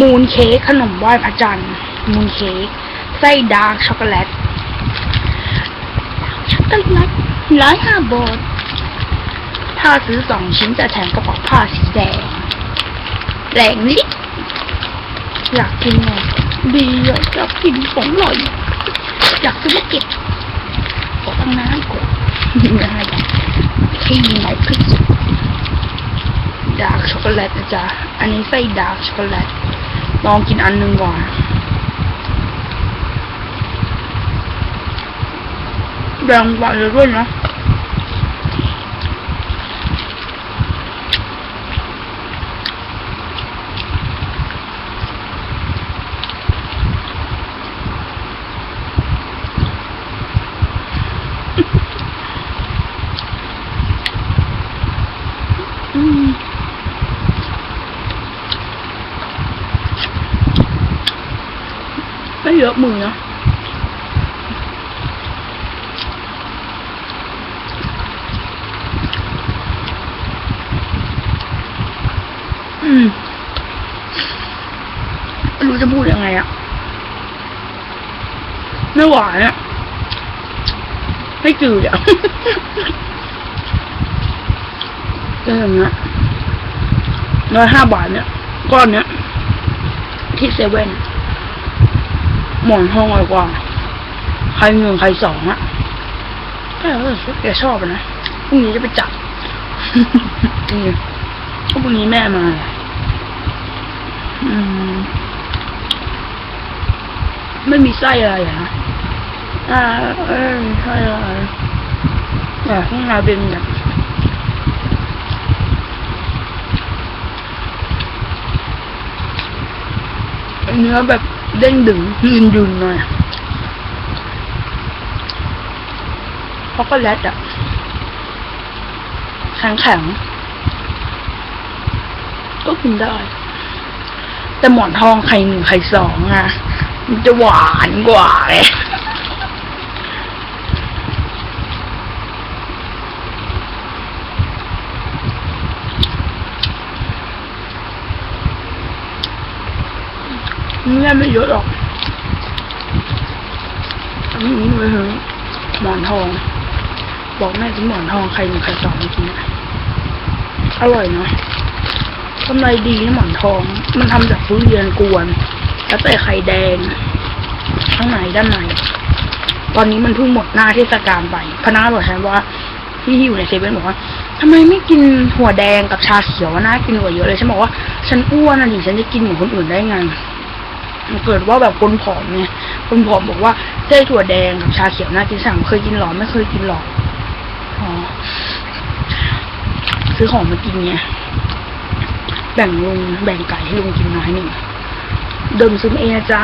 มูนเค้กขนมไหว้พระจันทร์ มูนเค้กไส้ดาร์กช็อกโกแลตช็อกโกแลตร้อยห้าบาทถ้าซื้อสองชิ้นจะแถมกระเป๋าผ้าสีแดงแดงลิอยากกินไงดีอะอยากกินของอร่อย อยากซื้อมาเก็บขอตั้งน้ำก่อนได้ที่ไหนพิเศษดาร์กช็อกโกแลตนะจ๊ะอันนี้ไส้ดาร์กช็อกโกแลต ลองกินอันหนึ่งก่อนแบ่งหวานเลยด้วยนะอืม ไม่เยอะมือนะอืมรู้จะพูดยังไงอะไม่หวานอะไม่จืดอะก็อย่างเงี้ยร้อยห้าบาทเนี่ย ก้อนเนี้ยที่เซเว่น มอนทองอร่อยกว่า ใครหนึ่งใครสองอะแต่เออแกชอบอะนะพรุ่งนี้จะไปจับนี่ก็พรุ่งนี้แม่มา อืม ไม่มีไส้อะไรอะนะอ่า เออมีไส้อะไรแต่ข้างในเป็นแบบเนื้อแบบ เด้งดึงยืนยืนหน่อยช็อกโกแลตอะแข็งแข็งก็กินได้ แต่หมอนทองไข่หนึ่งไข่สองอะมันจะหวานกว่าเลย แม่ไม่เยอะหรอกอันนี้ไปเถอหมอนทอง บอกแม่ถึงหมอนทองใครหนึ่งใครสองเมื่อกี้นะอร่อยเนาะกำไรดีนะหมอนทอง มันทำจากทุเรียนกวน แล้วแต่ไข่แดง ข้างในด้านใน ตอนนี้มันเพิ่งหมดหน้าเทศกาลไปพนักงาบอกฉันว่าที่อยู่ในเซเว่นบอกว่าทำไมไม่กินหัวแดงกับชาเขียวน่ากินกว่าเยอะเลยฉันบอกว่า ฉันอ้วนอะดิฉันจะกินเหมือนคนอื่นได้ไง เกิดว่าแบบคนผอมเนี่ยคนผอมบอกว่าเส้ถั่วแดงกับชาเขียวน่ากินสั่งเคยกินหรอไม่เคยกินหรออ๋อซื้อของมากินไงแบ่งลุงแบ่งไก่ให้ลุงกินน้อยหนึ่งเดิมซื้อมาเองนะจ๊ะ